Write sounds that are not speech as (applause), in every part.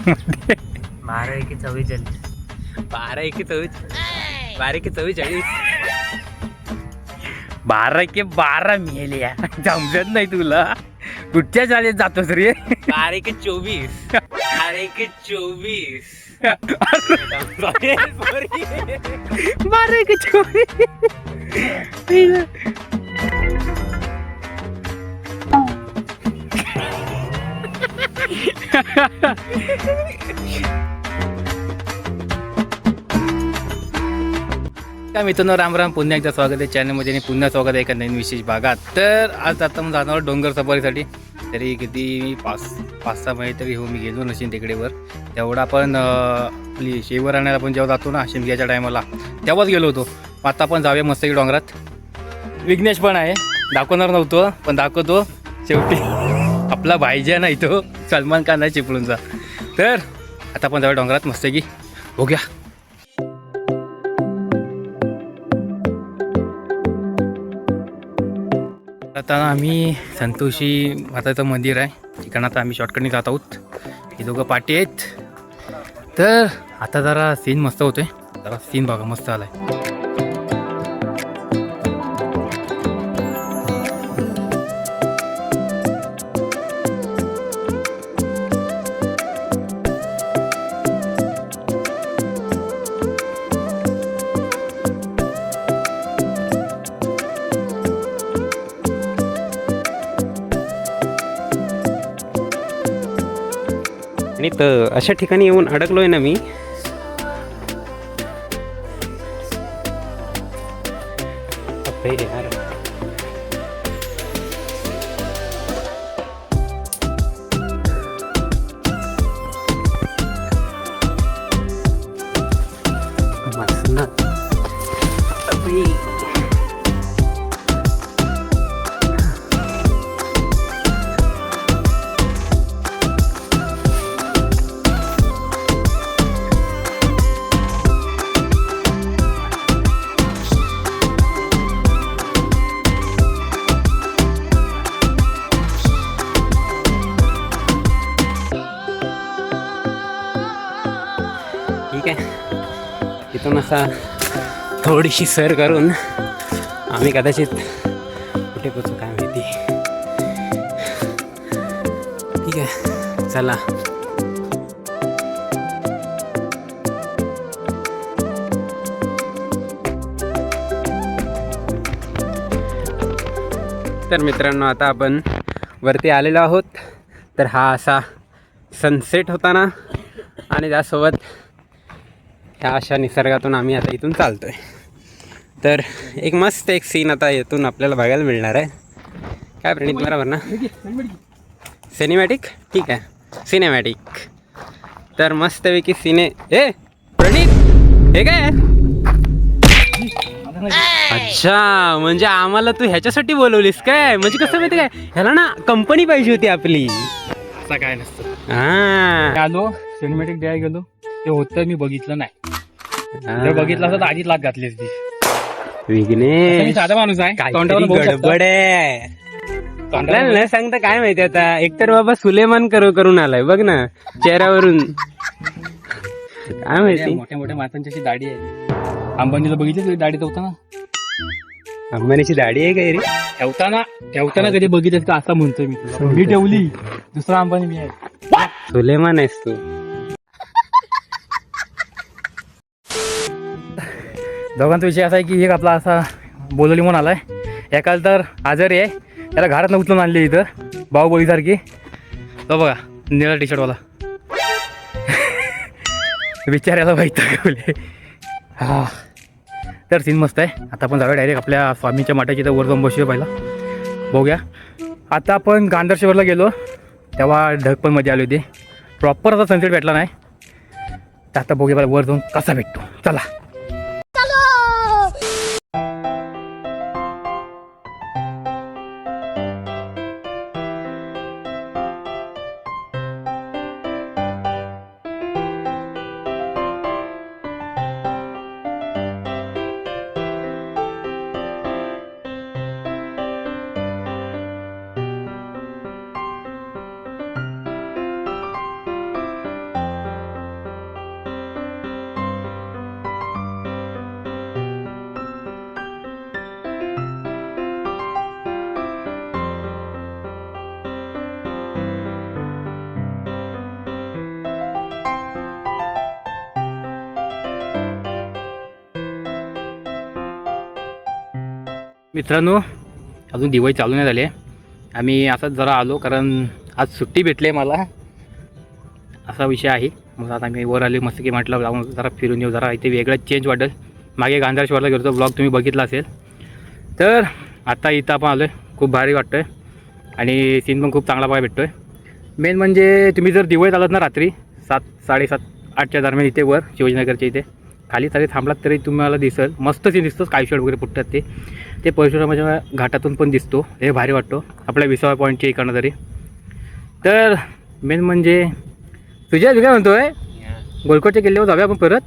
बारा एके चव्वेचाळीस बारा एके चव्वेचाळीस बारा एके चव्वेचाळीस बारा के बारा मेल्या समजत नाही तुला. कुठच्या शाळेत जातोस रे? बारा एके चोवीस. बारा एके चोवीस (laughs) बारा के चोवीस. (laughs) त्या मित्रांनो राम राम. पुन्हा एकदा स्वागत आहे चॅनलमध्ये आणि पुन्हा स्वागत आहे एका नवीन विशेष भागात. तर आज आता मग जाणार डोंगर सफारीसाठी. तरी किती पाच पाच सहा महिने तरी हो मी गेलो नशीन तिकडेवर तेवढा पण आपली शेवर आणायला आपण जेव्हा जातो ना शिमग्याच्या टायमाला तेव्हाच गेलो होतो. आता आपण जाऊया मस्त की डोंगरात. विघ्नेश पण आहे. दाखवणार नव्हतो पण दाखवतो. शेवटी (laughs) आपला भाईजा नाही तो. सलमान खान आहे चिपळूणचा. तर आता आपण जाऊया डोंगरात मस्त की बघूया. आता आम्ही संतोषी माताचं मंदिर आहे. ठिकाण आता आम्ही शॉर्टकटने जात आहोत. हे दोघं पाठी आहेत. तर आता जरा सीन मस्त होतोय. जरा सीन बघा मस्त आलाय. आणि तर अशा ठिकाणी येऊन अडकलोय ना मी यार. आता थोडीशी सर करून आम्ही कदाचित कुठे पोचू काय माहिती. ठीक आहे चला. तर मित्रांनो आता आपण वरती आलेलो आहोत. तर हा असा सनसेट होता ना? आणि त्यासोबत ह्या अशा निसर्गातून आम्ही आता इथून चालतो आहे तर एक मस्त एक सीन आता इथून आपल्याला बघायला मिळणार आहे. काय प्रणित बरोबर ना? सिनेमॅटिक ठीक आहे. सिनेमॅटिक तर मस्तपैकी सिने ए प्रणित! हे काय? अच्छा म्हणजे आम्हाला तू ह्याच्यासाठी बोलवलीस काय? म्हणजे कसं माहिती काय? ह्याला ना कंपनी पाहिजे होती आपली. असं काय नसतं. हा. आलो सिनेमॅटिक द्यायला गेलो. ते होतं मी बघितलं नाही. बघितलं असतं तर आधीच लाग घातली असती मी विघ्नेश साधा माणूस आहे. काहीतरी शकतो. गडबड आहे. न सांगता काय माहिती आता. एकतर बाबा सुलेमान करू करून आलाय. बघ ना चेहऱ्यावरून. काय माहिती? मोठ्या मोठ्या माणसांची अशी दाढी आहे. अंबानीला बघितली तुझी दाढी ठेवताना? अंबानीची दाढी आहे काय रे? ठेवताना ठेवताना कधी बघितलं का? असं म्हणतोय मी तुला. मी ठेवली. दुसरा अंबानी मी आहे. सुलेमान आहेस तू. दोघांचा विषय असा आहे की एक आपला असा बोलवली म्हणून आहे एकाला तर आजारी आहे. त्याला घरात उचलून आणली इथं. बाहुबळीसारखी तो बघा निळा टी शर्टवाला विचारायला पाहिजे हा. तर सीन मस्त आहे. आता आपण जाऊया डायरेक्ट आपल्या स्वामीच्या माठाची तर वर जाऊन बसूया पहिला. बघूया. आता आपण गांधर्शेवरला गेलो. तेव्हा ढग पण मध्ये आली होती. प्रॉपर आता सनसेट भेटला नाही. तर आता बघूया वर जाऊन कसा भेटतो. चला. मित्रांनो अजून दिवाळी चालू नाही झाली आम्ही असंच जरा आलो कारण आज सुट्टी भेटली आहे मला. असा विषय आहे. मग आता आम्ही वर आले मस्त की म्हटलं जाऊन जरा फिरून येऊ जरा इथे वेगळं चेंज वाटेल. मागे गांधारश्वरला गेलो ब्लॉग तुम्ही बघितला असेल. तर आता इथं आपण आलो आहे खूप भारी वाटतो आहे आणि सीन पण खूप चांगला बघायला भेटतो आहे मेन म्हणजे तुम्ही जर दिवाळीत आलात ना रात्री सात साडेसात आठच्या दरम्यान इथे वर शिवाजीनगरच्या इथे खाली तरी थांबलात तरी तुम्हाला दिसेल. मस्त सीन दिसतोच काय शर्ट वगैरे फुटतात ते. ते परशुरामाच्या घाटातून पण दिसतो. हे भारी वाटतो. आपल्या विसावा पॉईंटच्या इकडनं तरी. तर मेन म्हणजे तुझ्या काय म्हणतो आहे गोलकोटच्या किल्ल्यावर जाऊया आपण परत?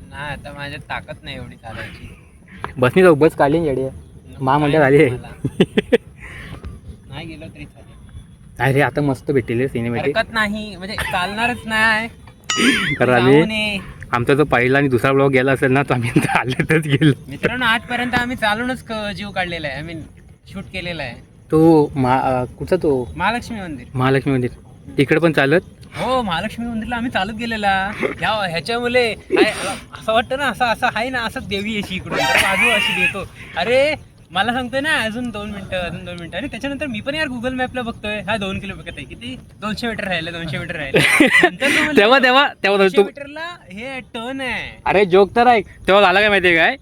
नाही आता माझ्यात ताकद नाही एवढी चालायची. बसनी जाऊ बस काढली ना येडी महामंडळ आली आहे. (laughs) नाही गेलो तरी चालेल. नाही रे आता मस्त भेटेल सिनेमॅटिक हरकत नाही म्हणजे चालणारच नाही. (laughs) आम्ही. आमचा जो पहिला आणि दुसरा ब्लॉग गेला असेल ना तो आम्ही आल्यातच गेलो. मित्रांनो आजपर्यंत आम्ही चालूनच क- जीव काढलेला आहे. आय मीन शूट केलेला आहे. तो मा अं, कुठचा तो? महालक्ष्मी मंदिर. महालक्ष्मी मंदिर. तिकडे पण चालत? हो महालक्ष्मी मंदिरला आम्ही चालत गेलेला. ह्या ह्याच्यामुळे असं वाटतं ना असं असं आहे ना असं देवी अशी इकडून बाजू अशी देतो. अरे मला सांगतोय ना अजून दोन मिनिटं अजून दोन मिनिटं. आणि त्याच्यानंतर मी पण यार गुगल मॅपला बघतोय. हा दोन किलोमीटर आहे किती? दोनशे मीटर राहिले दोनशे मीटर राहिले. तेव्हा तेव्हा तेव्हा तू मीटरला हे टर्न आहे. अरे जोक तर आहे. तेव्हा झाला काय माहिती आहे काय?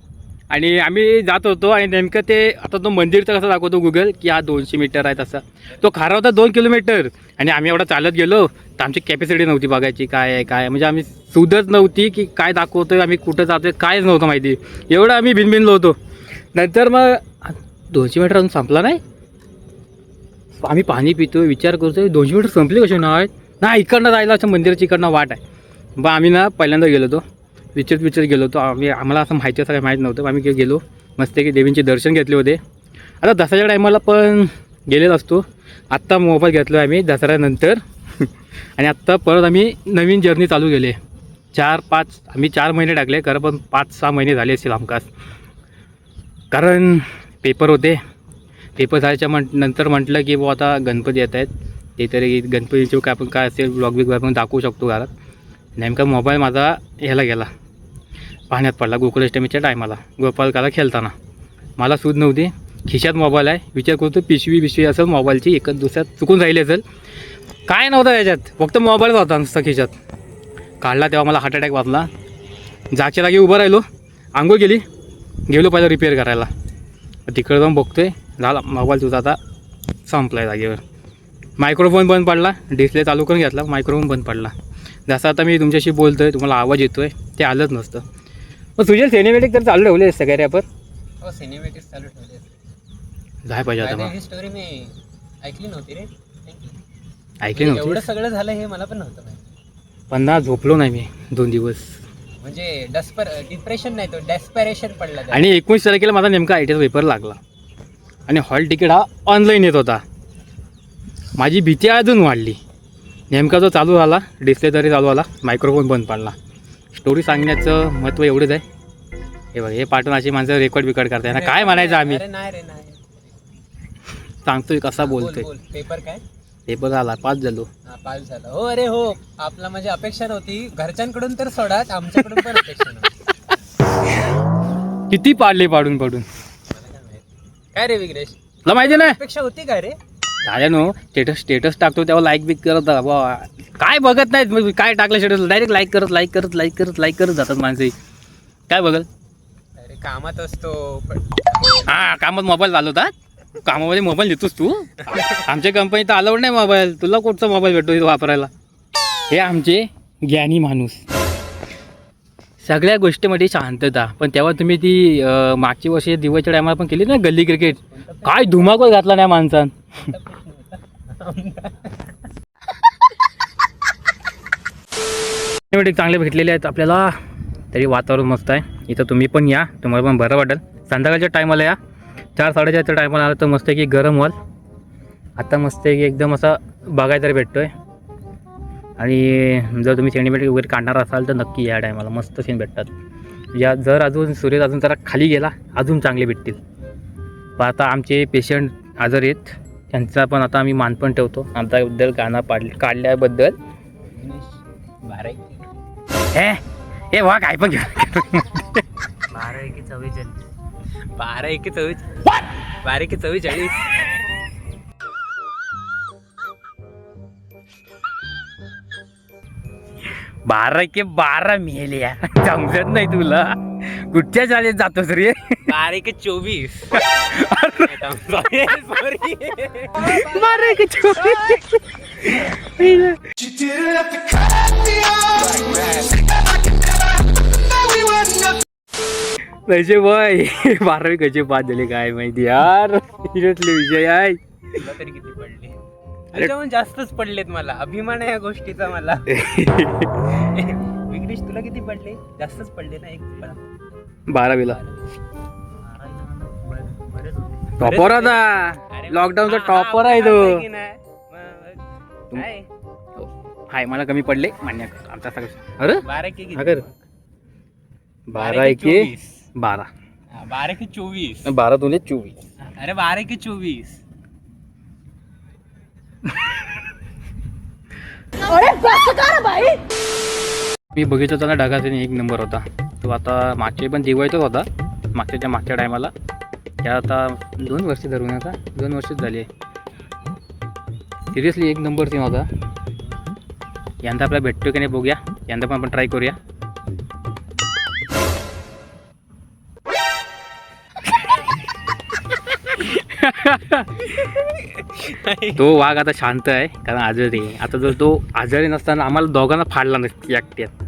आणि आम्ही जात होतो आणि नेमकं ते आता तो मंदिरचं कसं दाखवतो गुगल की हा दोनशे मीटर आहे तसा. तो खरा होता दोन किलोमीटर. आणि आम्ही एवढा चालत गेलो. तर आमची कॅपॅसिटी नव्हती बघायची. काय आहे काय. म्हणजे आम्ही सुधच नव्हती की काय दाखवतोय आम्ही कुठं जातोय कायच नव्हतं माहिती. एवढं आम्ही भिनभिनलो होतो. नंतर मग दोनशे मीटर अजून संपला नाही? आम्ही पाणी पितो विचार करतो दोनशे मीटर संपले कसे नाही ना इकडनं जायला असं मंदिराची इकडनं वाट आहे. बा आम्ही ना पहिल्यांदा गेलो होतो. विचारत विचारत गेलो होतो. आम्ही आम्हाला असं माहिती असं काही माहीत नव्हतं आम्ही गेलो. मस्त की देवींचे दर्शन घेतले होते. आता दसऱ्याच्या टायमाला पण गेलेलो असतो. आत्ता मोबाईल घेतलो आम्ही दसऱ्यानंतर. (laughs) आणि आत्ता परत आम्ही नवीन जर्नी चालू केली चार पाच आम्ही चार महिने टाकले खरं पण पाच सहा महिने झाले असतील आमकास कारण पेपर होते. पेपर झाल्याच्या म्हण नंतर म्हटलं की बुवा आता गणपती येत आहेत. ते तरी गणपतीचे काय आपण काय असेल ब्लॉग बिग आपण दाखवू शकतो घरात. नेमका मोबाईल माझा ह्याला गेला. पाण्यात पडला गोकुलाष्टमीच्या टायमाला गोपालकाला खेळताना. मला सूद नव्हती. खिशात मोबाईल आहे. विचार करतो पिशवी पिशवी असं मोबाईलची एकच दुसऱ्यात चुकून राहिली असेल. काय नव्हतं त्याच्यात फक्त मोबाईलच होता नुसता खिशात. काढला तेव्हा मला हार्ट अटॅक वाचला जागच्या जागी उभं राहिलो. आंघोळ गेली गेलो पाहिजे रिपेअर करायला. तिकडे जाऊन बघतोय. झाला मोबाईल तुझा आता संपला आहे जागेवर. मायक्रोफोन बंद पडला. डिस्प्ले चालू करून घेतला. मायक्रोफोन बंद पडला. जसं आता मी तुमच्याशी बोलतोय तुम्हाला आवाज येतोय ते आलंच नसतं. मग तुझे सिनेमॅटिक तर चालू ठेवले सगळ्या रॅपर हो सिनेमॅटिक चालू ठेवले जाय पाहिजे आता ही स्टोरी मी ऐकली नव्हती रे. ऐकली एवढं नव्हती सगळं झालं हे मला पण नव्हतं पन्नास झोपलो नाही मी दोन दिवस. म्हणजे डस्पर डिप्रेशन नाही तो डेस्पेरेशन पडला त्याला. आणि एकोणीस तारखेला माझा नेमका आय टी पेपर लागला. आणि हॉल तिकीट हा ऑनलाईन येत होता. माझी भीती अजून वाढली. नेमका जो चालू झाला डिस्प्ले तरी चालू झाला मायक्रोफोन बंद पडला. स्टोरी सांगण्याचं महत्त्व एवढंच आहे. हे बघ हे पाठवून अशी माणसं रेकॉर्ड बिकॉर्ड करताय ना काय म्हणायचं आम्ही? अरे नाही रे नाही. सांगतोय कसा बोल बोलतोय. बोल पेपर काय? पेपर झाला पाच झालो. हा पास झाला. हो अरे हो आपला म्हणजे अपेक्षा नव्हती. घरच्यांकडून तर सोडाच आमच्याकडून पण अपेक्षा नव्हती. किती पाडले पाडून पाडून? मला काय माहीत. काय रे विग्रेश तुला माहिती नाही? अपेक्षा होती काय रे? झाल्या नो स्टेटस स्टेटस टाकतो तेव्हा लाईक बिक करत जा. काय बघत नाहीत? मग काय टाकलं स्टेटस डायरेक्ट लाईक करत लाईक करत लाईक करत लाईक करत जातात माणसे. काय बघल? अरे कामात असतो पण हा कामात मोबाईल चालवतात? कामामध्ये मोबाईल देतोस तू? आमच्या कंपनीत अलाउड नाही मोबाईल. तुला कुठचा मोबाईल भेटतो इथं वापरायला? हे आमचे ज्ञानी माणूस. सगळ्या गोष्टीमध्ये शांतता. पण तेव्हा तुम्ही ती मागची वर्ष दिवाळीच्या टायमाला पण केली ना गल्ली क्रिकेट काय धुमाकूळ घातला नाही माणसान. चांगले भेटलेले आहेत आपल्याला. तरी वातावरण मस्त आहे. इथं तुम्ही पण या. तुम्हाला पण बरं वाटेल. संध्याकाळच्या टायमाला या. चार साडेचारच्या टायमाला आलं तर मस्त की गरम व्हाल. आता मस्त की एकदम असा बघायला भेटतो आहे आणि जर तुम्ही सिनेमॅटिक वगैरे काढणार असाल तर नक्की या टायमाला मस्त सीन भेटतात. या जर अजून सूर्य अजून जरा खाली गेला अजून चांगले भेटतील. पण आता आमचे पेशंट आजार आहेत. त्यांचा पण आता आम्ही मानपण ठेवतो. आमच्याबद्दल गाणं पाड काढल्याबद्दल. हे हे वा काय पण घ्या बारा एके चव्वेचाळीस बारा एक चव्वेच बारा एक चव्वेचाळीस बारा के बारा मेल्या समजत नाही तुला. कुठच्या शाळेत जातोस रे? बारा एक चोवीस. (laughs) बारा के चोवीस. पैसे बाय (laughs) बारावी कसे पास झाले काय माहिती यार. हिरतले विषय आहे. तुला तरी किती पडले? त्याच्याहून जास्तच पडलेत मला. अभिमान आहे या गोष्टीचा मला. (laughs) विघ्नेश तुला किती पडले? जास्तच पडले ना एक पण. बारावीला. होते. टॉपर आता अरे लॉकडाऊनचा टॉपर आहे तो. तुम-? हाय मला कमी पडले. मान्य कर. आमचा सगळं अरे? बारा के किती? बारा बारा एके. चोवीस. बारा. हा, बारा के चोवीस. बारा दोन चोवीस. अरे बारा के चोवीस. मी बघितलं होता ना ढगाचा एक नंबर होता. तो आता मागचे पण दिवाळीतच होता. मागच्याच्या मागच्या टायमाला त्या आता दोन वर्ष धरून आता. दोन वर्षच झाली आहे. सिरियसली एक नंबर सीन होता. यंदा आपल्याला भेटतो की नाही बघूया. यंदा पण आपण ट्राय करूया. (laughs) तो वाघ आता शांत आहे कारण आजारी आहे. आता जर तो आजारी नसताना आम्हाला दोघांना फाडला नसती एकट्यात.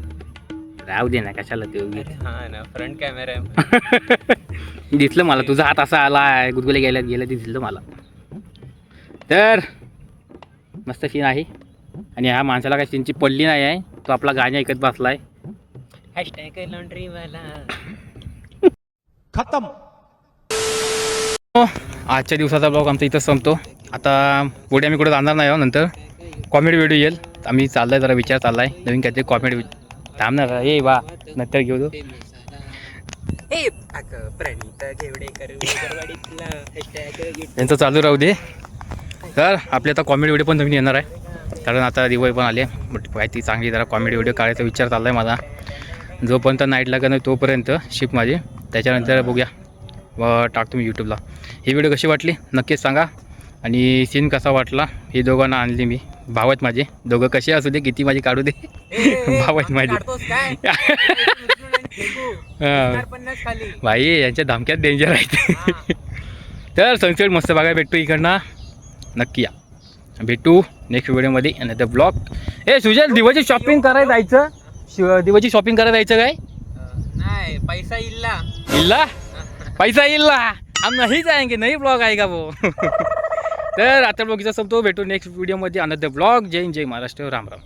राहू दे ना कशाला ते. हा ना फ्रंट कॅमेरा आहे. (laughs) दिसलं मला तुझा हात असा आला आहे गुदगुले गेल्या गेल्या ते दिसलं मला. तर मस्त सीन आहे. आणि ह्या माणसाला काही सीनची पडली नाही आहे. तो आपला गाणी ऐकत बसला आहे हॅशटॅग लॉन्ड्री वाला आजच्या दिवसाचा ब्लॉग आमचा इथंच संपतो. आता पुढे आम्ही कुठे जाणार नाही आहोत नंतर कॉमेडी व्हिडिओ येईल. आम्ही चाललाय जरा विचार चाललाय. नवीन काहीतरी कॉमेडी थांबणार हे वा नंतर घेऊ तो. ए अगं प्रणित घेवडेकर विदर्वाडीतला हॅशटॅग यांचं चालू राहू दे. तर आपले आता कॉमेडी व्हिडिओ पण नवीन येणार आहे. कारण आता दिवाळी पण आली आहे. मोठी काहीतरी चांगली जरा कॉमेडी व्हिडिओ काढायचा विचार चालला आहे माझा. जोपर्यंत नाईट लागत नाही तोपर्यंत शिप माझी. त्याच्यानंतर बघूया. व टाकतो मी यूट्यूबला ही व्हिडिओ कशी वाटली? नक्कीच सांगा. आणि सीन कसा वाटला? हे दोघांना आणले मी. भाव आहेत माझे. दोघं कसे असू दे किती माझी काढू दे. (laughs) भाव आहेत माझे. (laughs) भाई यांच्या धमक्यात डेंजर आहेत. (laughs) तर सनसेट मस्त बघायला भेटतो इकडनं. नक्की या. भेटू नेक्स्ट व्हिडिओमध्ये आणि द ब्लॉग ए सुजल दिवाळीची शॉपिंग करायला जायचं? शिव दिवाळीची शॉपिंग करायला जायचं काय? नाही पैसा इल्ला. इल्ला? पैसा इल्ला. हम नाही जाएंगे नाही ब्लॉग आहे का वो (laughs) तर आता ब्लॉगचा संपतो भेटू नेक्स्ट व्हिडिओमध्ये अनदर ब्लॉग जय जय महाराष्ट्र. राम राम.